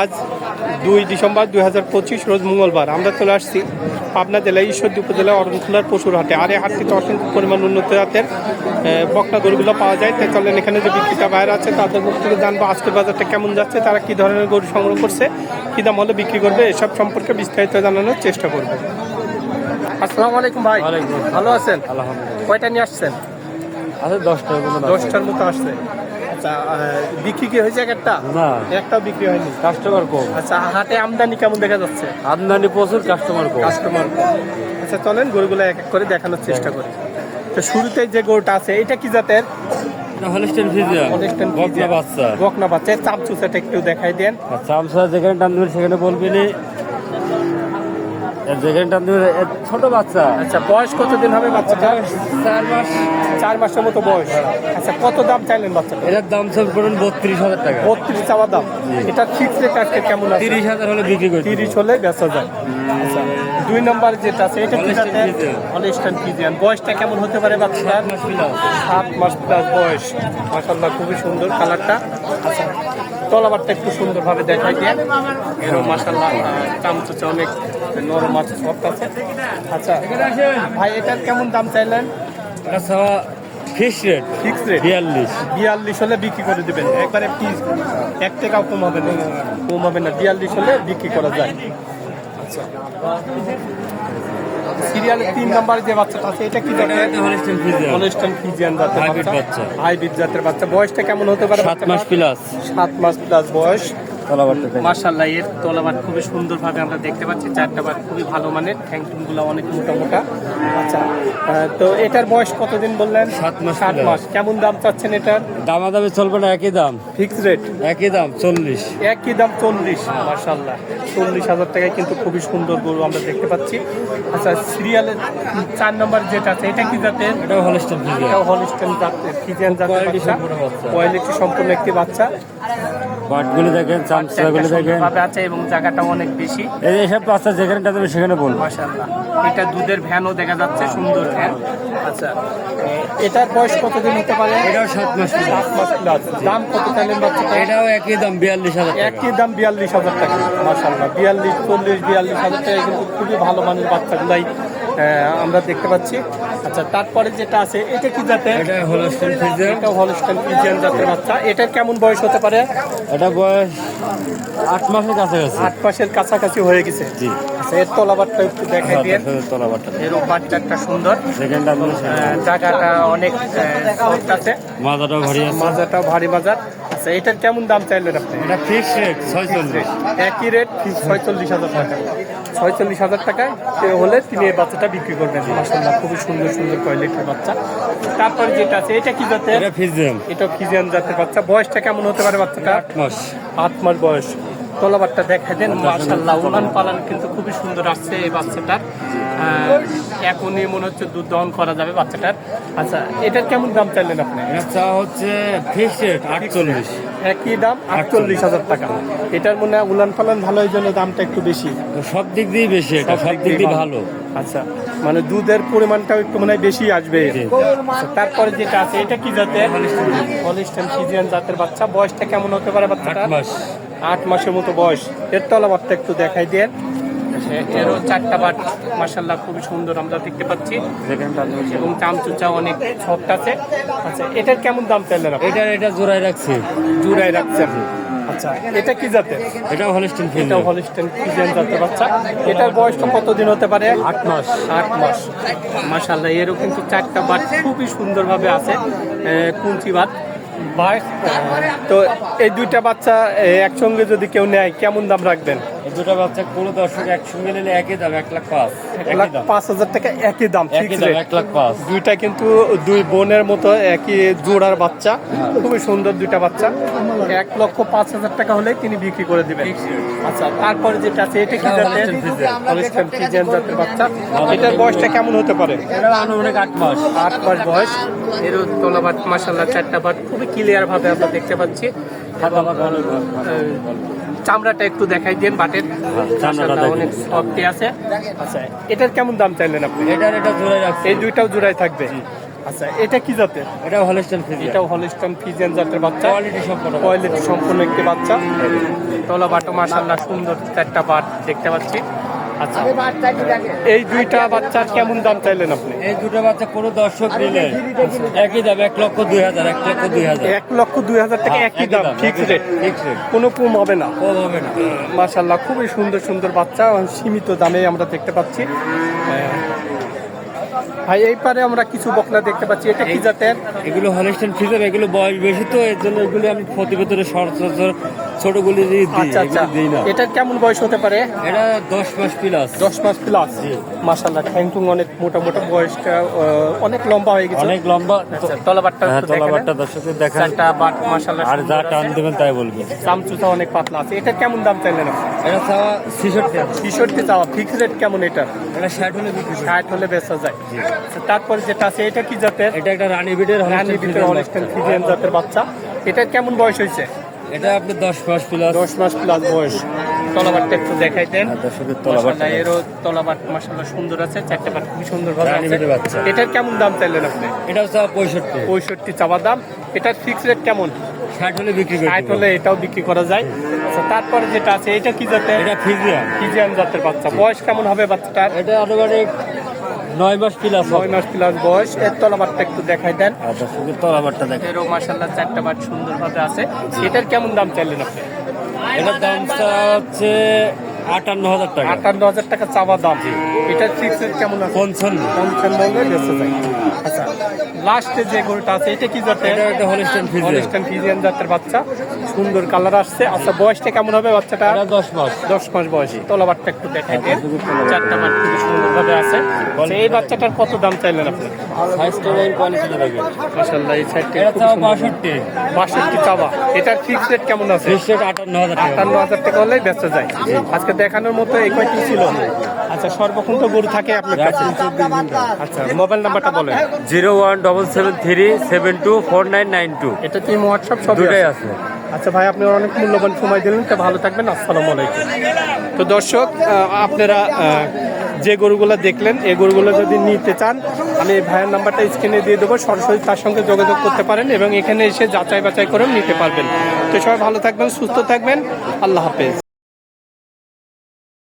আজ দুই ডিসেম্বর দুই হাজার পঁচিশ রোজ মঙ্গলবার। আমরা চলে আসছি পাবনা জেলায় ঈশ্বরদী উপজেলা অরণখোলার পশুর হাটে। আর এই হাটটিতে অসংখ্য পরিমাণ উন্নত জাতের বকনা গরুগুলো পাওয়া যায়। তাই চলেন এখানে যে বিক্রেতা বাইরে আছে তাদের মুখ থেকে জানব আজকের বাজারটা কেমন যাচ্ছে তারা কী ধরনের গরু সংগ্রহ করছে কী দাম হলে বিক্রি করবে এসব সম্পর্কে বিস্তারিত জানানোর চেষ্টা করব। আসসালামু আলাইকুম ভাই। ভালো আছেন? আলহামদুলিল্লাহ। কয়টা নিয়ে আসছেন? আছে দশটার মতো দশটার মতো আসছে। আচ্ছা বিক্রি কি হয়েছে এক একটা? না। একটাও বিক্রি হয়নি। কাস্টমার কম। আচ্ছা হাটে আমদানি কেমন দেখা যাচ্ছে? আমদানি প্রচুর কাস্টমার কম। কাস্টমার আচ্ছা চলেন গরুগুলো এক এক করে দেখানোর চেষ্টা করি। তো শুরুতে যে গরুটা আছে এটা কি জাতের? হলিস্টেন ফিজিয়ান Holstein বকনা। বাচ্চা। বকনা বাচ্চা। চামচুচাটা একটু দেখাই দেন। আর চামচা যেখানে টান সেখানে বলবি ছোট বাচ্চা। আচ্ছা বয়স কতদিন হবে বাচ্চাটা চার মাস। চার মাসের মতো বয়স। আচ্ছা কত দাম চাইলেন বাচ্চাটা এটার দাম সব করুন বত্রিশ হাজার টাকা। বত্রিশ চাওয়া দাম। এটা ফিক্স রেট আজকে কেমন আছে? তিরিশ হাজার হলে বিক্রি করি তিরিশ হলে বেচা যায়। আচ্ছা দুই নম্বর যেটা আছে এটা কি Holstein জাতের? Friesian। Holstein Friesian. বয়সটা কেমন হতে পারে বাচ্চাটার? সাত মাস প্লাস। বয়স। মাসাল্লাহ খুবই সুন্দর কালারটা। আচ্ছা তলাবারটা একটু সুন্দরভাবে দেখাই দিয়ে। এরকম মাসাল্লাহ চামচুচে অনেক নরম আছে সফট আছে। আচ্ছা ভাই এটার কেমন দাম চাইলেন? এটা সবা ফিক্স রেট ফিক্স রেট বিয়াল্লিশ। বিয়াল্লিশ হলে বিক্রি করে দেবেন। একবারে পিস এক টাকাও কম হবে না কম হবে না। বিয়াল্লিশ হলে বিক্রি করা যায়। আচ্ছা। সিরিয়ালের তিন নাম্বার যে বাচ্চাটা আছে এটা কি হলিস্টেন ফিজিয়ান জাতের বাচ্চা। হাইব্রিড জাতের বাচ্চা। বয়সটা কেমন হতে পারে সাত মাস প্লাস সাত মাস প্লাস বয়স। মার্শাল্লাহ এর তলাবাট খুবই সুন্দরভাবে আমরা দেখতে পাচ্ছি। চারটা বার খুবই ভালো মানের ঠ্যাংটুনগুলো অনেক মোটা মোটা। আচ্ছা তো এটার বয়স কতদিন বললেন? সাত মাস সাত মাস। কেমন দাম চাচ্ছেন এটার? দামাদামি চলবে না একই দাম। ফিক্স রেট একই দাম চল্লিশ। একই দাম চল্লিশ মার্শাল্লাহ চল্লিশ হাজার টাকায় কিন্তু খুবই সুন্দর গরু আমরা দেখতে পাচ্ছি। আচ্ছা সিরিয়ালের চার নম্বর যেটা আছে এটা কি জাতের? এটাও হলিস্টেন এটাও হলিস্টেন জাতের ফিজিয়ান জাতের। কোয়ালিটি সম্পূর্ণ একটি বাচ্চা। বাটগুলি দেখেন চামচাগুলি দেখেন। ভাবে আছে এবং জায়গাটা অনেক বেশি। এই যে সব বাচ্চা যেখানে টানবে সেখানে বলব। মাশাআল্লাহ। এটা দুধের ভ্যানও দেখা যাচ্ছে সুন্দর ভ্যান। আচ্ছা এ- এটার বয়স কতদিন হতে পারে? এটাও সাত মাস সাত মাস প্লাস। দাম কত চাইলেন বাচ্চাটা এটাও একই দাম বিয়াল্লিশ হাজার টাকা। একই দাম বিয়াল্লিশ হাজার টাকা। মাশাআল্লাহ বিয়াল্লিশ চল্লিশ বিয়াল্লিশ হাজার টাকা কিন্তু খুবই ভালো মানের বাচ্চাগুলাই আমরা দেখতে পাচ্ছি। আচ্ছা তারপরে যেটা আছে এটা কি জাতের? এটা হলস্টেন এটা ফ্রিজিয়ান জাতের বাচ্চা। এটার কেমন বয়স হতে পারে? এটা বয়স আট মাসের কাছাকাছি। আট মাসের কাছাকাছি হয়ে গেছে। জি। আচ্ছা এর তলাবারটা একটু দেখাই দিয়ে তলাবারটা। এর বাচ্চাটা সুন্দর। সেখানটা আহ, জায়গাটা অনেক আছে। মাজাটাও ভারী আছে। মাজাটাও ভারী মাজার। আচ্ছা এটার কেমন দাম চাইলেন আপনি? এটা ফিক্স রেট ছয়চল্লিশ। একই রেট ছয়চল্লিশ হাজার টাকা। ছয়চল্লিশ হাজার টাকায় এ হলে তিনি এই বাচ্চাটা বিক্রি করবেন মাসাল্লাহ খুবই সুন্দর সুন্দর কোয়ালিটির বাচ্চা। তারপর যেটা আছে এটা কি জাতের? এটা ফিজিয়ান এটা ফিজিয়ান জাতের বাচ্চা। বয়সটা কেমন হতে পারে বাচ্চাটা আট মাস। আট মাস বয়স। তলাবারটা দেখা দেন মাশাল্লাহ উলান পালান কিন্তু খুবই সুন্দর আসছে এই বাচ্চাটার। এখনই মনে হচ্ছে দুধ দহন করা যাবে বাচ্চাটার। আচ্ছা এটার কেমন দাম চাইলেন আপনি? এটা চা হচ্ছে ফিক্স রেট আটচল্লিশ। একই দাম আটচল্লিশ হাজার টাকা। এটার মনে হয় উলান পালান ভালো এই জন্য দামটা একটু বেশি। সব দিক দিয়েই বেশি এটা সব দিক দিয়ে ভালো। আচ্ছা মানে দুধের পরিমাণটাও একটু মনে হয় বেশি আসবে। আচ্ছা, তারপরে যেটা আছে এটা কি জাতের? হলিস্টেন ফিজিয়ান জাতের বাচ্চা। বয়সটা কেমন হতে পারে আট বাচ্চাটা মাস। আট মাসের মতো বয়স। এর তলাবারটা একটু দেখাই দেন। এরও চারটা বাট মাসাল্লাহ খুবই সুন্দর আমরা দেখতে পাচ্ছি। এবং চামচুচা অনেক সফট আছে। আচ্ছা এটার কেমন দাম চাইলেন এটা এটা জোড়ায় রাখছি। জুড়াই রাখছেন। আচ্ছা এটা কি জাতের? এটাও হলিস্টেন এটাও ফিজিয়ান ফিজিয়ান জাতের বাচ্চা। এটার বয়সটা কতদিন হতে পারে? আট মাস। আট মাস। মাসাল্লাহ এরও কিন্তু চারটা বাট খুবই সুন্দরভাবে আছে কুঞ্চি বাট তো এই দুইটা বাচ্চা একসঙ্গে যদি কেউ নেয় কেমন দাম রাখবেন? এই দুটো বাচ্চা কোনো দর্শক একসঙ্গে নিলে একই দাম এক লাখ পাঁচ। এক লাখ পাঁচ হাজার টাকা একই দাম একই দাম এক লাখ পাঁচ। দুইটা কিন্তু দুই বোনের মতো একই জোড়ার বাচ্চা। খুবই সুন্দর দুইটা বাচ্চা। এক লক্ষ পাঁচ হাজার টাকা হলে তিনি বিক্রি করে দিবেন। আচ্ছা তারপরে যেটা আছে এটা কি জাতের? হলিস্টান জাতের বাচ্চা। এটার বয়সটা কেমন হতে পারে? আনুমানিক আট মাস। আট মাস বয়স। এরও তলাবাট মাসাল্লাহ চারটা বাট। খুবই ক্লিয়ার ভাবে আমরা দেখতে পাচ্ছি। আহ, চামড়াটা একটু দেখাই দেন বাটের। চামড়াটা অনেক সফটি আছে। আচ্ছা এটার কেমন দাম চাইলেন আপনি? এটার এটা জোড়ায় রাখছি। এই দুইটাও জোড়ায় থাকবে? আচ্ছা এটা কি জাতের? এটা হলিস্টন ফিজিয়ান এটা হলিস্টন ফিজিয়ান জাতের বাচ্চা। কোয়ালিটি সম্পন্ন কোয়ালিটি সম্পূর্ণ একটি বাচ্চা। তলা বাটো মাশাআল্লাহ সুন্দর চারটা বাট দেখতে পাচ্ছি। আচ্ছা। এই দুইটা বাচ্চার কেমন দাম চাইলেন আপনি? এই দুটো বাচ্চা কোনো দর্শক নিলে একই দাম এক লক্ষ দুই হাজার এক লক্ষ দুই হাজার। এক লক্ষ দুই হাজার টাকা হ্যাঁ, একই দাম ফিক্স রেট কোনো কম হবে না। কম হবে না। মাশাল্লাহ খুবই সুন্দর সুন্দর বাচ্চা সীমিত দামে আমরা দেখতে পাচ্ছি। ভাই এই পারে আমরা কিছু বকনা দেখতে পাচ্ছি। এটা কি জাতের? এগুলো হলিস্টান ফিজার এগুলো বয়স বেশি তো এর জন্য এগুলো আমি প্রতিবেদনে সচরাচর ছোটগুলি দিয়ে দিই আচ্ছা আচ্ছা। এটার কেমন বয়স হতে পারে? এটা দশ মাস প্লাস দশ মাস প্লাস জি। মাশাল্লাহ ঠ্যাংটুং অনেক মোটা মোটা বয়সটা অনেক লম্বা হয়ে গেছে। অনেক লম্বা। তলাবারটা নেন। দর্শকদের দেখান। চারটা বাট আর যা টান। দেবেন তাই চামচুচা অনেক পাতলা আছে। এটা কেমন দাম চাইলেন এটা চাওয়া ছিষট্টি। আছে ছিষট্টি চাওয়া। ফিক্স রেট কেমন এটা? এটা ষাট হলে। ষাট হলে বেচা যায়। আচ্ছা, তারপর যেটা আছে এটা কি জাতের? এটা একটা রানী বিটের রানী ফিজিয়ান জাতের বাচ্চা। এটা কেমন বয়স হয়েছে? এটা আপনি দশ মাস প্লাস দশ মাস প্লাস বয়স। তলাবারটা একটু দেখাই দেন মাশাআল্লাহ, এরও তলাবার মাসাল্লাহ সুন্দর আছে চারটে বাট খুবই সুন্দর ভাবে আছে। এটার কেমন দাম চাইলেন আপনি? এটা চাওয়া পঁয়ষট্টি। পঁয়ষট্টি চাওয়া দাম। এটার ফিক্স রেট কেমন? ষাট হলে বিক্রি করি ষাট হলে এটাও বিক্রি করা যায়। আচ্ছা তারপরে যেটা আছে এটা কি জাতের? এটা ফিজিয়ান। ফিজিয়ান জাতের বাচ্চা। বয়স কেমন হবে বাচ্চাটার? এটা আনুমানিক নয় মাস প্লাস নয় মাস প্লাস বয়স। এর তলাবারটা একটু দেখাই দেন। আর দর্শকের তলাবারটা দেখেন এরও মাসাল্লাহ চারটা বাট সুন্দরভাবে আছে। এটার কেমন দাম চাইলেন আপনি? এটার দামটা হচ্ছে আটান্ন হাজার টাকা। আটান্ন হাজার টাকা চাওয়া দাম। রেট কেমন আছে? পঞ্চান্ন। পঞ্চান্ন হলে বেঁচে যায়। আচ্ছা লাস্টে যে গরুটা আছে এটা কি জাতের? এটা একটা হলিস্টান ফিজিয়ান হলিস্টান ফিজিয়ান জাতের বাচ্চা। সুন্দর কালার আসছে। আচ্ছা বয়সটা কেমন হবে বাচ্চাটা এটা দশ মাস। দশ মাস বয়সী। তলাবারটা একটু দেখাই দেন। চারটা বাট খুবই আচ্ছা, এই বাচ্চাটার কত দাম চাইলেন আপনি? সাইজটা এই কোয়ালিটিটা দেখেন। মাসাল্লাহ এই সাইডটা এটা চাওয়া এটার ফিক্স রেট কেমন আছে? রেট টাকা। হলেই বেচা যায়। আজকে দেখানোর মতো এই কয়টি ছিল? আচ্ছা সর্বক্ষণ তো গরু থাকে আপনার কাছে। আচ্ছা মোবাইল নাম্বারটা বলেন। এটা কি সব দুটাই আছে? আচ্ছা ভাই আপনি অনেক মূল্যবান সময় দিলেন তো ভালো থাকবেন। আসসালামু আলাইকুম। তো দর্শক আপনারা যে গরুগুলো দেখলেন, এই গরুগুলো যদি নিতে চান, আমি এই ভাইয়ের নাম্বারটা স্ক্রিনে দিয়ে দেবো, সরাসরি তার সঙ্গে যোগাযোগ করতে পারেন এবং এখানে এসে যাচাই বাছাই করেও নিতে পারবেন। তো সবাই ভালো থাকবেন, সুস্থ থাকবেন, আল্লাহ হাফেজ।